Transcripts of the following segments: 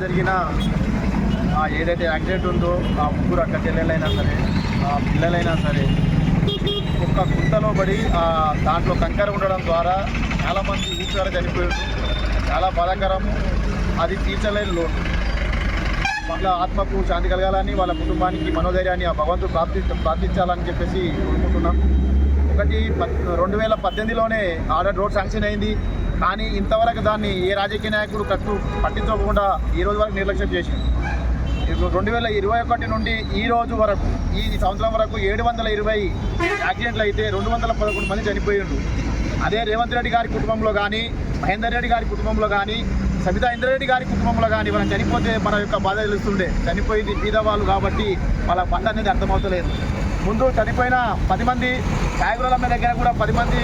జరిగిన ఏదైతే యాక్సిడెంట్ ఉందో ఆ ముగ్గురు అక్క చెల్లెలైనా సరే ఆ పిల్లలైనా సరే ఒక్క గుంతలో పడి ఆ దాంట్లో కంకర ఉండడం ద్వారా చాలామంది ఊపిరి చనిపోయారు. చాలా బాధాకరము అది తీర్చలేని లోటు. వాళ్ళ ఆత్మకు శాంతి కలగాలని వాళ్ళ కుటుంబానికి మనోధైర్యాన్ని ఆ భగవంతుడు ప్రార్థి ప్రార్థించాలని చెప్పేసి కోరుకుంటున్నాం. ఒకటి పద్- రెండు వేల పద్దెనిమిదిలోనే ఆర్డర్ రోడ్ శాంక్షన్ అయింది. కానీ ఇంతవరకు దాన్ని ఏ రాజకీయ నాయకుడు కట్టు పట్టించుకోకుండా ఈ రోజు వరకు నిర్లక్ష్యం చేసింది ఇప్పుడు రెండు వేల ఇరవై ఒకటి నుండి ఈ రోజు వరకు ఈ సంవత్సరం వరకు ఏడు వందల ఇరవై యాక్సిడెంట్లు అయితే రెండు వందల పదకొండు మంది చనిపోయిండ్రు. అదే రేవంత్ రెడ్డి గారి కుటుంబంలో కానీ మహేందర్ రెడ్డి గారి కుటుంబంలో కానీ సబితా ఇంద్రారెడ్డి గారి కుటుంబంలో కానీ మనం చనిపోతే మన యొక్క బాధ తెలుస్తుండే. చనిపోయింది బీదవాళ్ళు కాబట్టి వాళ్ళ బంధ అనేది అర్థమవుతలేదు. ముందు చనిపోయిన పది మంది సాయగులమ్మ దగ్గర కూడా పది మంది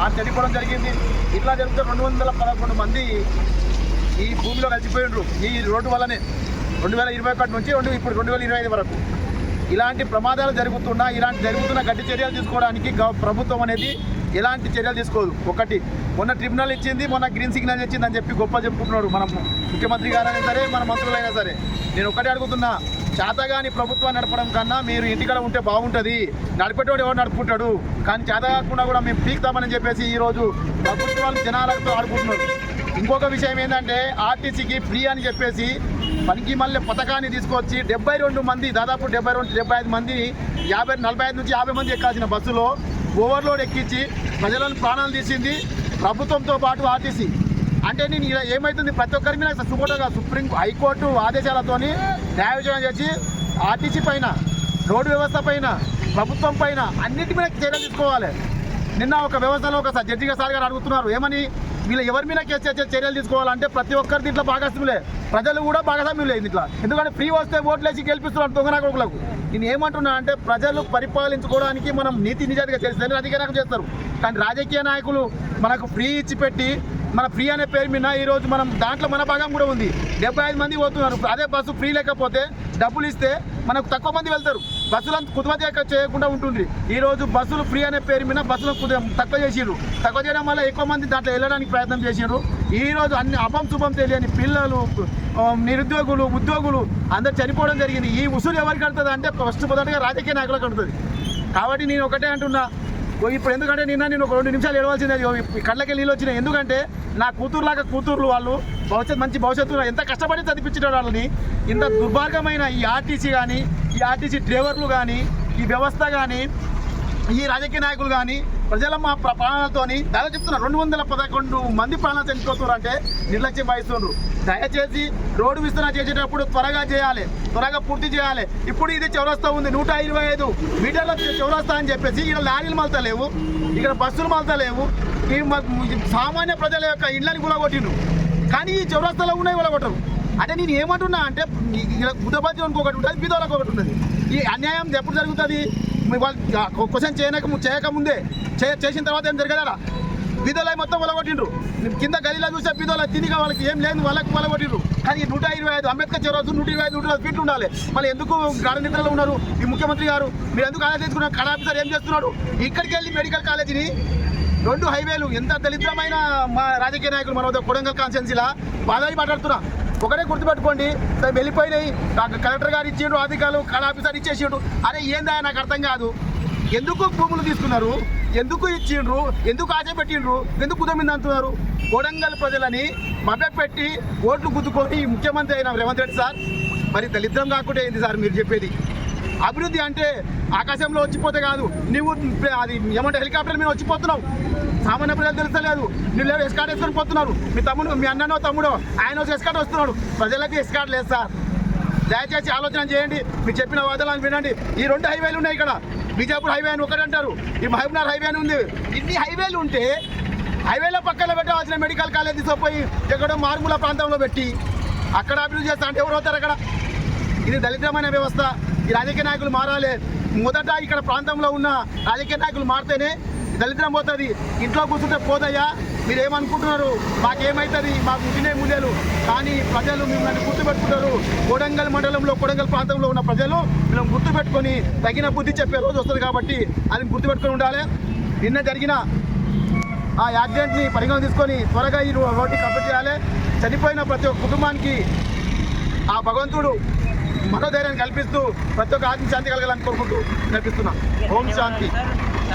ఆ చనిపోవడం జరిగింది. ఇట్లా జరిగితే రెండు వందల పదకొండు మంది ఈ భూమిలో కలిసిపోయిండ్రు ఈ రోడ్డు వల్లనే రెండు వేల ఇరవై ఒకటి నుంచి రెండు ఇప్పుడు రెండు వేల ఇరవై ఐదు వరకు. ఇలాంటి ప్రమాదాలు జరుగుతున్నా ఇలాంటి జరుగుతున్న గట్టి చర్యలు తీసుకోవడానికి గవ- ప్రభుత్వం అనేది ఎలాంటి చర్యలు తీసుకోదు. ఒకటి మొన్న ట్రిబ్యునల్ ఇచ్చింది మొన్న గ్రీన్ సిగ్నల్ ఇచ్చింది అని చెప్పి గొప్ప చెప్పుకుంటున్నాడు మనం ముఖ్యమంత్రి గారైనా సరే మన మంత్రులైనా సరే. నేను ఒకటే అడుగుతున్నా చేతగాని ప్రభుత్వం నడపడం కన్నా మీరు ఇంటికడ ఉంటే బాగుంటుంది. నడిపేటోడు ఎవరు నడుపుకుంటాడు? కానీ చేత కాకుండా కూడా మేము పీక్తామని చెప్పేసి ఈరోజు ప్రభుత్వాలు జనాలతో ఆడుకుంటున్నారు. ఇంకొక విషయం ఏంటంటే ఆర్టీసీకి ఫ్రీ అని చెప్పేసి పనికి మళ్ళీ పథకాన్ని తీసుకొచ్చి డెబ్బై రెండు మంది దాదాపు డెబ్బై రెండు డెబ్బై ఐదు మంది యాభై నలభై ఐదు నుంచి యాభై మంది ఎక్కాల్సిన బస్సులో ఓవర్లోడ్ ఎక్కించి ప్రజలను ప్రాణాలు తీసింది ప్రభుత్వంతో పాటు ఆర్టీసీ. అంటే నేను ఇలా ఏమవుతుంది ప్రతి ఒక్కరి మీద సుమోటోగా సుప్రీం హైకోర్టు ఆదేశాలతోని న్యాయ విచారణ చేసి ఆర్టీసీ పైన రోడ్డు వ్యవస్థ పైన ప్రభుత్వం పైన అన్నిటి మీద చర్యలు తీసుకోవాలి. నిన్న ఒక వ్యవస్థలో ఒక జడ్జిగా సార్ గారు అడుగుతున్నారు ఏమని? వీళ్ళు ఎవరి మీద కేసు చేసే చర్యలు తీసుకోవాలంటే ప్రతి ఒక్కరి దీంట్లో భాగస్వాములే. ప్రజలు కూడా భాగస్వామ్యులే దీంట్లో. ఎందుకంటే ఫ్రీ వస్తే ఓట్లేసి గెలిపిస్తున్నారు దొంగ నాయకులకు నేను ఏమంటున్నా అంటే ప్రజలు పరిపాలించుకోవడానికి మనం నీతి నిజాతిగా చేస్తే అధికారం చేస్తారు? కానీ రాజకీయ నాయకులు మనకు ఫ్రీ ఇచ్చి పెట్టి మన ఫ్రీ అనే పేరు మీద ఈరోజు మనం దాంట్లో మన భాగం కూడా ఉంది. డెబ్బై ఐదు మంది పోతున్నారు. అదే బస్సు ఫ్రీ లేకపోతే డబ్బులు ఇస్తే మనకు తక్కువ మంది వెళ్తారు. బస్సులను కుదుమతి చేయకుండా ఉంటుంది. ఈ రోజు బస్సులు ఫ్రీ అనే పేరు మీద బస్సులు తక్కువ చేసిండ్రు తక్కువ చేయడం వల్ల ఎక్కువ మంది దాంట్లో వెళ్ళడానికి ప్రయత్నం చేసిండ్రు ఈరోజు అన్ని అపం శుభం తెలియని పిల్లలు నిరుద్యోగులు ఉద్యోగులు అందరు చనిపోవడం జరిగింది. ఈ ఉసురు ఎవరికి కడుతుంది అంటే ఫస్ట్ మొదటగా రాజకీయ నాయకులకు కడుతుంది. కాబట్టి నేను ఒకటే అంటున్నా. ఇప్పుడు ఎందుకంటే నిన్న నేను ఒక రెండు నిమిషాలు ఏడవలసింది కళ్ళకి నీళ్ళు వచ్చినాయి. ఎందుకంటే నా కూతురులాగా కూతుర్లు వాళ్ళు భవిష్యత్ మంచి భవిష్యత్తు ఎంత కష్టపడి చదివించడం వాళ్ళని ఇంత దుర్మార్గమైన ఈ ఆర్టీసీ కానీ ఈ ఆర్టీసీ డ్రైవర్లు కానీ ఈ వ్యవస్థ కానీ ఈ రాజకీయ నాయకులు కానీ ప్రజల మా ప్రాణాలతోని దాదాపు చెప్తున్నారు రెండు వందల పదకొండు మంది ప్రాణాలు చనిపోతున్నారు అంటే నిర్లక్ష్యం వహిస్తున్నారు దయచేసి రోడ్డు విస్తరణ చేసేటప్పుడు త్వరగా చేయాలి త్వరగా పూర్తి చేయాలి ఇప్పుడు ఇది చౌరస్తా ఉంది నూట ఇరవై ఐదు మీటర్ల చౌరస్తా అని చెప్పేసి ఇక్కడ లారీలు మలతలేవు ఇక్కడ బస్సులు మలతలేవు ఈ సామాన్య ప్రజల యొక్క ఇళ్ళని కూలగొట్టిండ్రు కానీ ఈ చౌరస్తాలో ఉన్నాయి కూలగొట్టరు అంటే నేను ఏమంటున్నా అంటే ఇక్కడ బుద్ధపత్యం ఒకటి ఉంటుంది బీదోలకు ఒకటి ఉంటుంది ఈ అన్యాయం ఎప్పుడు జరుగుతుంది వాళ్ళు క్వశ్చన్ చేయక చేయకముందే చే- చేసిన తర్వాత ఏం జరగదా బీదోళ్ళ మొత్తం వలగొట్టిండ్రు. కింద గలీలో చూసే బీదోళ్ళ తినిగా వాళ్ళకి ఏం లేదు వాళ్ళకి వలగొట్టిండ్రు. కానీ నూట ఇరవై ఐదు అంబేద్కర్ చౌరస్తు నూట ఇరవై ఐదు నూట ఇరవై ఫీట్లు ఉండాలి. మళ్ళీ ఎందుకు గాఢ నిద్రలో ఉన్నారు ఈ ముఖ్యమంత్రి గారు? మీరు ఎందుకు ఆదా తీసుకున్నారు? కడ ఆఫీసర్ ఏం చేస్తున్నాడు? ఇక్కడికి వెళ్ళి మెడికల్ కాలేజీని రెండు హైవేలు ఎంత దళితమైన మా రాజకీయ నాయకులు మన వద్ద కొడంగల్ కాన్స్టెన్సీలా బాధ మాట్లాడుతున్నా. ఒకటే గుర్తుపెట్టుకోండి వెళ్ళిపోయినాయి. కలెక్టర్ గారు ఇచ్చిండ్రు అధికారులు కళ ఆఫీసర్ ఇచ్చేసిండు అరే ఏందా నాకు అర్థం కాదు. ఎందుకు భూములు తీసుకున్నారు? ఎందుకు ఇచ్చిండ్రు? ఎందుకు ఆశ పెట్టిండ్రు? ఎందుకు కుదమింది అంటున్నారు? కొడంగల్ ప్రజలని మభ్యపెట్టి ఓట్లు గుద్దుకొని ముఖ్యమంత్రి అయిన రేవంత్ రెడ్డి సార్ మరి దళిద్రం కాకుండా ఏంది సార్ మీరు చెప్పేది? అభివృద్ధి అంటే ఆకాశంలో వచ్చిపోతే కాదు నువ్వు అది ఏమంటే హెలికాప్టర్ మీద వచ్చిపోతున్నావు. సామాన్య ప్రజలు తెలుస్తలేదు. నీళ్ళు ఎస్కాట్ వేసుకొని పోతున్నారు. మీ తమ్ముడు మీ అన్ననో తమ్ముడో ఆయన వచ్చి ఎస్కాట్ వస్తున్నాడు. ప్రజలకి ఎస్కాట్ లేదు సార్. దయచేసి ఆలోచన చేయండి. మీరు చెప్పిన వాదనలు వినండి. ఈ రెండు హైవేలు ఉన్నాయి ఇక్కడ. బీజాపూర్ హైవే అని ఒకటి అంటారు. ఈ మహబూబ్నగర్ హైవే అని ఉంది. ఇన్ని హైవేలు ఉంటే హైవేల పక్కన పెట్టవలసిన మెడికల్ కాలేజ్ తీసుకుపోయి ఎక్కడో మారుమూల ప్రాంతంలో పెట్టి అక్కడ అభివృద్ధి చేస్తా అంటే ఎవరు అవుతారు అక్కడ? ఇది దళితమైన వ్యవస్థ. ఈ రాజకీయ నాయకులు మారాలి. మొదట ఇక్కడ ప్రాంతంలో ఉన్న రాజకీయ నాయకులు మారితేనే దళితం పోతుంది. ఇంట్లో కూర్చుంటే పోదయ్యా. మీరు ఏమనుకుంటున్నారు మాకేమవుతుంది మాకు తినే మూల్యాలు. కానీ ప్రజలు మిమ్మల్ని గుర్తుపెట్టుకుంటారు. కొడంగల్ మండలంలో కొడంగల్ ప్రాంతంలో ఉన్న ప్రజలు మిమ్మల్ని గుర్తుపెట్టుకొని తగిన బుద్ధి చెప్పే రోజు వస్తుంది కాబట్టి అది గుర్తుపెట్టుకొని ఉండాలి. నిన్న జరిగిన ఆ యాక్సిడెంట్ని పరిగణన తీసుకొని త్వరగా ఈ రోడ్డు కంప్లీట్ చేయాలి. చనిపోయిన ప్రతి ఒక్క కుటుంబానికి ఆ భగవంతుడు మనోధైర్యాన్ని కల్పిస్తూ ప్రతి ఒక్క ఆత్మ శాంతి కలగాలని కోరుకుంటూ కల్పిస్తున్నాం ఓం శాంతి.